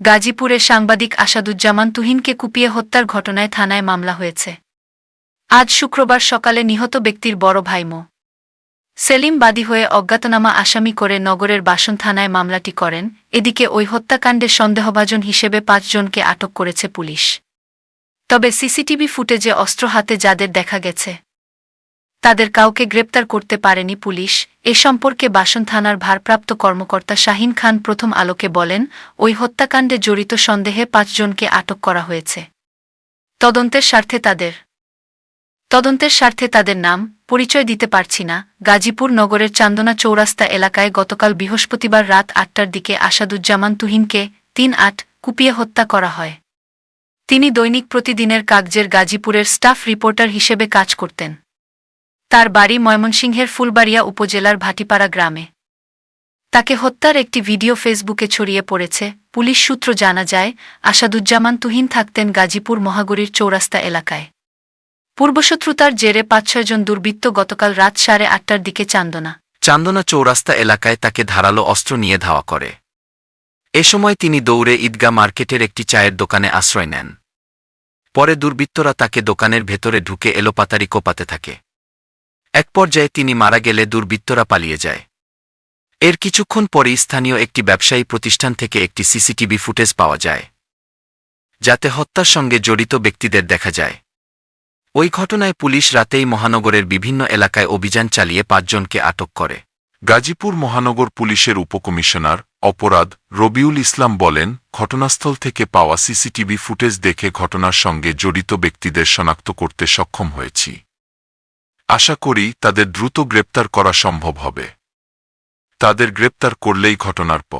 গাজীপুরে সাংবাদিক আসাদুজ্জামান তুহিনকে কুপিয়ে হত্যার ঘটনায় থানায় মামলা হয়েছে। আজ শুক্রবার সকালে নিহত ব্যক্তির বড় ভাই মো। সেলিম বাদী হয়ে অজ্ঞাতনামা আসামি করে নগরের বাসন থানায় মামলাটি করেন, এদিকে ওই হত্যাকাণ্ডের সন্দেহভাজন হিসেবে পাঁচজনকে আটক করেছে পুলিশ। তবে সিসিটিভি ফুটেজে অস্ত্র হাতে যাদের দেখা গেছে তাদের কাউকে গ্রেপ্তার করতে পারেনি পুলিশ। এ সম্পর্কে বাসন থানার ভারপ্রাপ্ত কর্মকর্তা শাহিন খান প্রথম আলোকে বলেন, ওই হত্যাকাণ্ডে জড়িত সন্দেহে পাঁচজনকে আটক করা হয়েছে। তদন্তের স্বার্থে তাদের। তদন্তের স্বার্থে তাদের নাম পরিচয় দিতে পারছি না। গাজীপুর নগরের চান্দনা চৌরাস্তা এলাকায় গতকাল বৃহস্পতিবার রাত আটটার দিকে আসাদুজ্জামান তুহিনকে তিন আট কুপিয়ে হত্যা করা হয়। তিনি দৈনিক প্রতিদিনের কাগজের গাজীপুরের স্টাফ রিপোর্টার হিসেবে কাজ করতেন। তার বাড়ি ময়মনসিংহের ফুলবাড়িয়া উপজেলার ভাটিপাড়া গ্রামে। তাকে হত্যার একটি ভিডিও ফেসবুকে ছড়িয়ে পড়েছে। পুলিশ সূত্র জানা যায়, আসাদুজ্জামান তুহিন থাকতেন গাজীপুর মহাগরীর চৌরাস্তা এলাকায়। পূর্বশত্রুতার জেরে পাঁচ ছয়জন দুর্বৃত্ত গতকাল রাত সাড়ে আটটার দিকে চান্দনা। চান্দনা চৌরাস্তা এলাকায় তাকে ধারালো অস্ত্র নিয়ে ধাওয়া করে। এ সময় তিনি দৌড়ে ঈদগা মার্কেটের একটি চায়ের দোকানে আশ্রয় নেন। পরে দুর্বৃত্তরা তাকে দোকানের ভেতরে ঢুকে এলোপাতারি কোপাতে থাকে। এক পর্যায়ে তিনি মারা গেলে দুর্বৃত্তরা পালিয়ে যায়। এর কিছুক্ষণ পরেই স্থানীয় একটি ব্যবসায়ী প্রতিষ্ঠান থেকে একটি সিসিটিভি ফুটেজ পাওয়া যায়, যাতে হত্যার সঙ্গে জড়িত ব্যক্তিদের দেখা যায়। ওই ঘটনায় পুলিশ রাতেই মহানগরের বিভিন্ন এলাকায় অভিযান চালিয়ে পাঁচজনকে আটক করে। গাজীপুর মহানগর পুলিশের উপকমিশনার অপরাধ রবিউল ইসলাম বলেন, ঘটনাস্থল থেকে পাওয়া সিসিটিভি ফুটেজ দেখে ঘটনার সঙ্গে জড়িত ব্যক্তিদের শনাক্ত করতে সক্ষম হয়েছি। আশা করি তাদের দ্রুত গ্রেপ্তার করা সম্ভব হবে। তাদের গ্রেপ্তার করলেই ঘটনার প